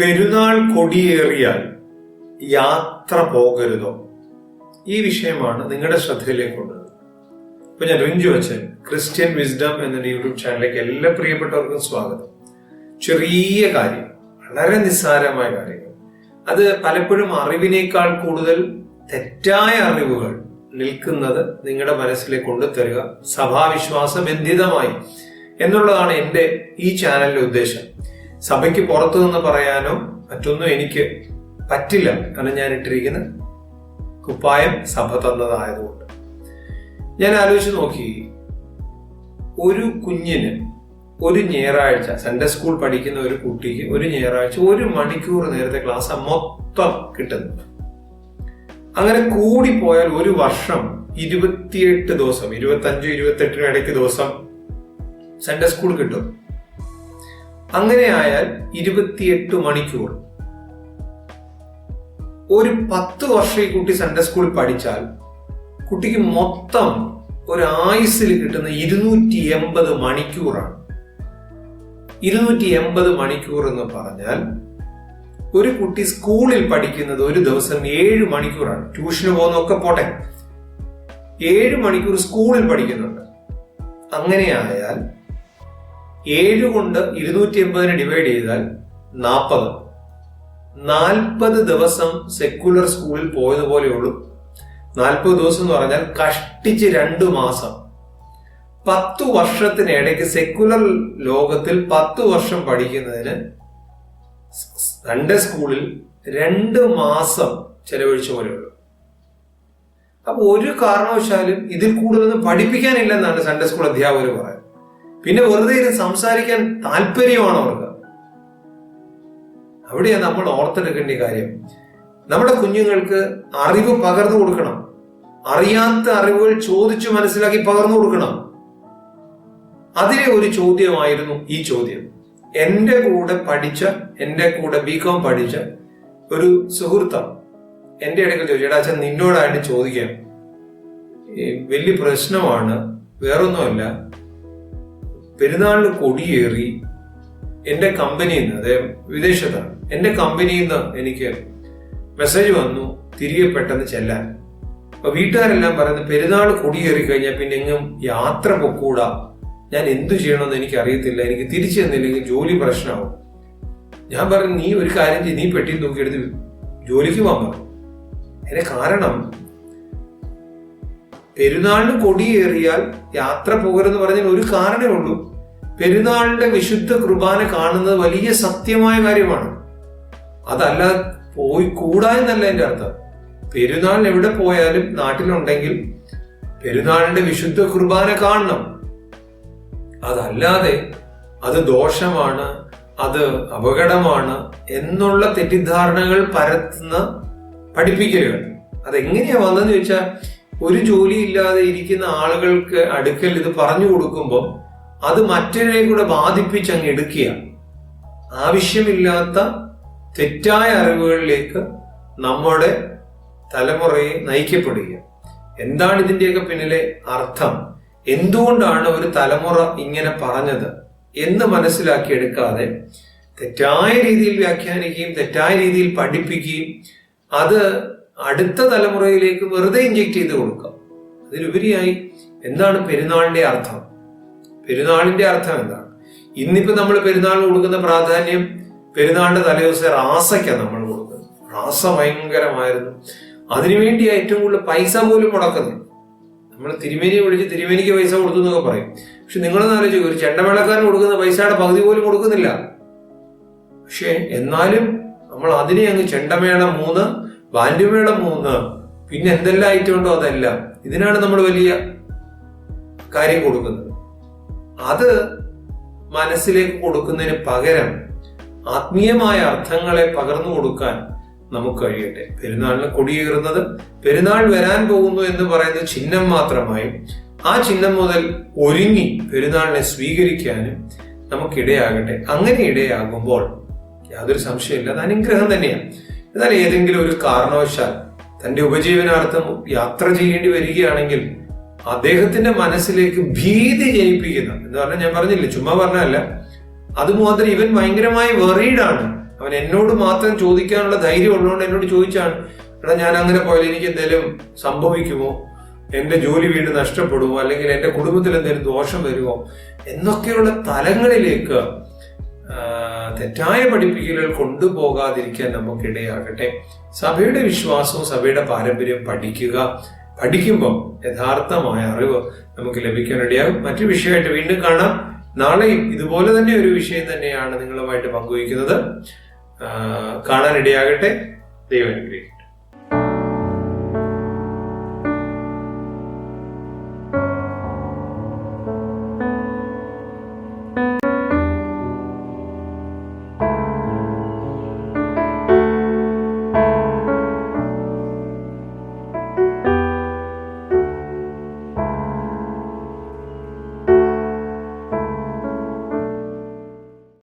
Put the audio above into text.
പെരുന്നാൾ കൊടിയേറിയാൽ യാത്ര പോകരുതോ? ഈ വിഷയമാണ് നിങ്ങളുടെ ശ്രദ്ധയിലേക്ക് കൊണ്ടത് ഇപ്പൊ ഞാൻ റിഞ്ചു വച്ചൻ ക്രിസ്ത്യൻ വിസ്ഡം എന്ന യൂട്യൂബ് ചാനലിലേക്ക് എല്ലാ പ്രിയപ്പെട്ടവർക്കും സ്വാഗതം. ചെറിയ കാര്യം വളരെ നിസ്സാരമായ കാര്യങ്ങൾ അത് പലപ്പോഴും അറിവിനേക്കാൾ കൂടുതൽ തെറ്റായ അറിവുകൾ നിൽക്കുന്നത് നിങ്ങളുടെ മനസ്സിലേക്ക് കൊണ്ടുതരിക സഭാവിശ്വാസ ബന്ധിതമായി എന്നുള്ളതാണ് എന്റെ ഈ ചാനലിന്റെ ഉദ്ദേശം. സഭയ്ക്ക് പുറത്തു നിന്ന് പറയാനോ മറ്റൊന്നും എനിക്ക് പറ്റില്ല. കാരണം ഞാൻ ഇട്ടിരിക്കുന്ന കുപ്പായം സഭ തന്നതായതുകൊണ്ട്. ഞാൻ ആലോചിച്ച് നോക്കി. ഒരു കുഞ്ഞിന് ഒരു ഞായറാഴ്ച സൺഡേ സ്കൂൾ പഠിക്കുന്ന ഒരു കുട്ടിക്ക് ഒരു ഞായറാഴ്ച ഒരു മണിക്കൂർ നേരത്തെ ക്ലാസ് മൊത്തം കിട്ടുന്നു. അങ്ങനെ കൂടിപ്പോയാൽ ഒരു വർഷം ഇരുപത്തിയെട്ട് ദിവസം ഇരുപത്തി അഞ്ച് ഇരുപത്തെട്ടിനും ഇടയ്ക്ക് ദിവസം സൺഡേ സ്കൂൾ കിട്ടും. അങ്ങനെ ആയാൽ ഇരുപത്തിയെട്ട് മണിക്കൂർ. ഒരു പത്ത് വർഷം ഈ കുട്ടി സൺഡേ സ്കൂളിൽ പഠിച്ചാൽ കുട്ടിക്ക് മൊത്തം ഒരു ആയുസിൽ കിട്ടുന്ന ഇരുന്നൂറ്റി എൺപത് മണിക്കൂറാണ്. ഇരുന്നൂറ്റി എൺപത് മണിക്കൂർ എന്ന് പറഞ്ഞാൽ ഒരു കുട്ടി സ്കൂളിൽ പഠിക്കുന്നത് ഒരു ദിവസം ഏഴ് മണിക്കൂറാണ്. ട്യൂഷന് പോകുന്നൊക്കെ പോട്ടെ. ഏഴ് മണിക്കൂർ സ്കൂളിൽ പഠിക്കുന്നുണ്ട്. അങ്ങനെയായാൽ ഏഴ് കൊണ്ട് ഇരുന്നൂറ്റി എൺപതിനെ ഡിവൈഡ് ചെയ്താൽ നാൽപ്പത് നാൽപ്പത് ദിവസം സെക്കുലർ സ്കൂളിൽ പോയതുപോലെയുള്ളൂ നാൽപ്പത് ദിവസം എന്ന് പറഞ്ഞാൽ കഷ്ടിച്ച് രണ്ടു മാസം. പത്തു വർഷത്തിനിടയ്ക്ക് സെക്കുലർ ലോകത്തിൽ പത്ത് വർഷം പഠിക്കുന്നതിന് സൺഡേ സ്കൂളിൽ രണ്ട് മാസം ചെലവഴിച്ച പോലെയുള്ളൂ അപ്പൊ ഒരു കാരണവശാലും ഇതിൽ കൂടുതലൊന്നും പഠിപ്പിക്കാനില്ലെന്നാണ് സൺഡേ സ്കൂൾ അധ്യാപകർ പറയുന്നത്. പിന്നെ വെറുതെ ഇരുന്ന് സംസാരിക്കാൻ താല്പര്യമാണ് അവർക്ക്. അവിടെയാണ് നമ്മൾ ഓർത്തെടുക്കേണ്ട കാര്യം. നമ്മുടെ കുഞ്ഞുങ്ങൾക്ക് അറിവ് പകർന്നു കൊടുക്കണം. അറിയാത്ത അറിവുകൾ ചോദിച്ചു മനസ്സിലാക്കി പകർന്നു കൊടുക്കണം. അതിലെ ഒരു ചോദ്യമായിരുന്നു ഈ ചോദ്യം. എന്റെ കൂടെ പഠിച്ച എന്റെ കൂടെ ബികോം പഠിച്ച ഒരു സുഹൃത്താണ്. എന്റെ ഇടയ്ക്ക് ചോദിച്ചു അച്ഛൻ നിന്നോടായിട്ട് ചോദിക്കാം. വലിയ പ്രശ്നമാണ് വേറൊന്നുമല്ല. പെരുന്നാളിന് കൊടിയേറി എന്റെ കമ്പനിയിൽ നിന്ന് അദ്ദേഹം വിദേശത്താണ്. എന്റെ കമ്പനിയിൽ നിന്ന് എനിക്ക് മെസ്സേജ് വന്നു തിരികെ പെട്ടെന്ന് ചെല്ലാൻ. അപ്പൊ വീട്ടുകാരെല്ലാം പറയുന്നത് പെരുന്നാൾ കൊടിയേറി കഴിഞ്ഞാൽ പിന്നെ എങ്ങും യാത്ര പൊക്കൂടാ. ഞാൻ എന്തു ചെയ്യണമെന്ന് എനിക്ക് അറിയത്തില്ല എനിക്ക് തിരിച്ചു തന്നില്ലെങ്കിൽ ജോലി പ്രശ്നമാവും. ഞാൻ പറഞ്ഞു നീ ഒരു കാര്യം ചെയ്യ് നീ പെട്ടി നോക്കിയെടുത്ത് ജോലിക്ക് പോകാൻ പറഞ്ഞു അതിന് കാരണം പെരുന്നാളിന് കൊടിയേറിയാൽ യാത്ര പോകരുതെന്ന് പറഞ്ഞാൽ ഒരു കാരണമേ ഉള്ളൂ. പെരുന്നാളിന്റെ വിശുദ്ധ കുർബാന കാണുന്നത് വലിയ സത്യമായ കാര്യമാണ്. അതല്ല പോയി കൂടാ എന്നല്ല എന്റെ അർത്ഥം. പെരുന്നാളിന് എവിടെ പോയാലും നാട്ടിലുണ്ടെങ്കിൽ പെരുന്നാളിന്റെ വിശുദ്ധ കുർബാന കാണണം. അതല്ലാതെ അത് ദോഷമാണ് അത് അപകടമാണ് എന്നുള്ള തെറ്റിദ്ധാരണകൾ പരത്തുന്ന പഠിപ്പിക്കലുകൾ. അതെങ്ങനെയാ വന്നതെന്ന് ചോദിച്ചാൽ ഒരു ജോലി ഇല്ലാതെ ഇരിക്കുന്ന ആളുകൾക്ക് അടുക്കൽ ഇത് പറഞ്ഞു കൊടുക്കുമ്പോൾ അത് മറ്റൊരെ കൂടെ ബാധിപ്പിച്ച് അങ്ങ് എടുക്കുക. ആവശ്യമില്ലാത്ത തെറ്റായ അറിവുകളിലേക്ക് നമ്മുടെ തലമുറയെ നയിക്കപ്പെടുക. എന്താണ് ഇതിന്റെയൊക്കെ പിന്നിലെ അർത്ഥം? എന്തുകൊണ്ടാണ് ഒരു തലമുറ ഇങ്ങനെ പറഞ്ഞത് എന്ന് മനസ്സിലാക്കിയെടുക്കാതെ തെറ്റായ രീതിയിൽ വ്യാഖ്യാനിക്കുകയും തെറ്റായ രീതിയിൽ പഠിപ്പിക്കുകയും അത് അടുത്ത തലമുറയിലേക്ക് വെറുതെ ഇഞ്ചെക്ട് ചെയ്ത് കൊടുക്കാം. അതിലുപരിയായി എന്താണ് പെരുന്നാളിന്റെ അർത്ഥം? പെരുന്നാളിന്റെ അർത്ഥം എന്താണ്? ഇന്നിപ്പോ നമ്മൾ പെരുന്നാൾ കൊടുക്കുന്ന പ്രാധാന്യം പെരുന്നാളിന്റെ തലേദിവസം റാസയ്ക്കാണ് നമ്മൾ കൊടുക്കുന്നത്. റാസ ഭയങ്കരമായിരുന്നു. അതിനുവേണ്ടി ഏറ്റവും കൂടുതൽ പൈസ പോലും മുടക്കുന്നത് നമ്മൾ തിരുമേനിയെ വിളിച്ച് തിരുമേനിക്ക് പൈസ കൊടുത്തു എന്നൊക്കെ പറയും. പക്ഷെ നിങ്ങളൊന്ന് ആലോചിക്കും ഒരു ചെണ്ടമേളക്കാരൻ കൊടുക്കുന്ന പൈസയുടെ പകുതി പോലും കൊടുക്കുന്നില്ല. പക്ഷെ എന്നാലും നമ്മൾ അതിനെ അങ്ങ് ചെണ്ടമേള മൂന്ന് ബാൻഡുമേളം മൂന്ന്. പിന്നെ എന്തെല്ലാം ഐറ്റം ഉണ്ടോ അതെല്ലാം? ഇതിനാണ് നമ്മൾ വലിയ കാര്യം കൊടുക്കുന്നത്. അത് മനസ്സിലേക്ക് കൊടുക്കുന്നതിന് പകരം ആത്മീയമായ അർത്ഥങ്ങളെ പകർന്നു കൊടുക്കാൻ നമുക്ക് കഴിയട്ടെ. പെരുന്നാളിന് കൊടിയേറുന്നത് പെരുന്നാൾ വരാൻ പോകുന്നു എന്ന് പറയുന്ന ചിഹ്നം മാത്രമായും ആ ചിഹ്നം മുതൽ ഒരുങ്ങി പെരുന്നാളിനെ സ്വീകരിക്കാനും നമുക്കിടയാകട്ടെ. അങ്ങനെ ഇടയാകുമ്പോൾ യാതൊരു സംശയമില്ല അത് അനുഗ്രഹം തന്നെയാണ്. എന്നാൽ ഏതെങ്കിലും ഒരു കാരണവശാൽ തന്റെ ഉപജീവനാർത്ഥം യാത്ര ചെയ്യേണ്ടി വരികയാണെങ്കിൽ അദ്ദേഹത്തിന്റെ മനസ്സിലേക്ക് ഭീതി ജനിപ്പിക്കുന്ന എന്ന് പറഞ്ഞാൽ ഞാൻ പറഞ്ഞില്ലേ ചുമ്മാ പറഞ്ഞല്ല അതുമാത്രം ഇവൻ ഭയങ്കരമായി വെറീഡാണ് അവൻ എന്നോട് മാത്രം ചോദിക്കാനുള്ള ധൈര്യം ഉള്ളതുകൊണ്ട് എന്നോട് ചോദിച്ചാണ് എടാ ഞാൻ അങ്ങനെ പോയാൽ എനിക്ക് എന്തെങ്കിലും സംഭവിക്കുമോ? എന്റെ ജോലി വീട് നഷ്ടപ്പെടുമോ? അല്ലെങ്കിൽ എന്റെ കുടുംബത്തിൽ എന്തെങ്കിലും ദോഷം വരുമോ? എന്നൊക്കെയുള്ള തലങ്ങളിലേക്ക് തെറ്റായ പഠിപ്പിക്കലുകൾ കൊണ്ടുപോകാതിരിക്കാൻ നമുക്കിടയാകട്ടെ. സഭയുടെ വിശ്വാസവും സഭയുടെ പാരമ്പര്യവും പഠിക്കുക. പഠിക്കുമ്പോൾ യഥാർത്ഥമായ അറിവ് നമുക്ക് ലഭിക്കാനിടയാകും മറ്റു വിഷയമായിട്ട് വീണ്ടും കാണാം. നാളെയും ഇതുപോലെ തന്നെ ഒരു വിഷയം തന്നെയാണ് നിങ്ങളുമായിട്ട് പങ്കുവയ്ക്കുന്നത്. കാണാനിടയാകട്ടെ ദൈവം അനുഗ്രഹിക്കും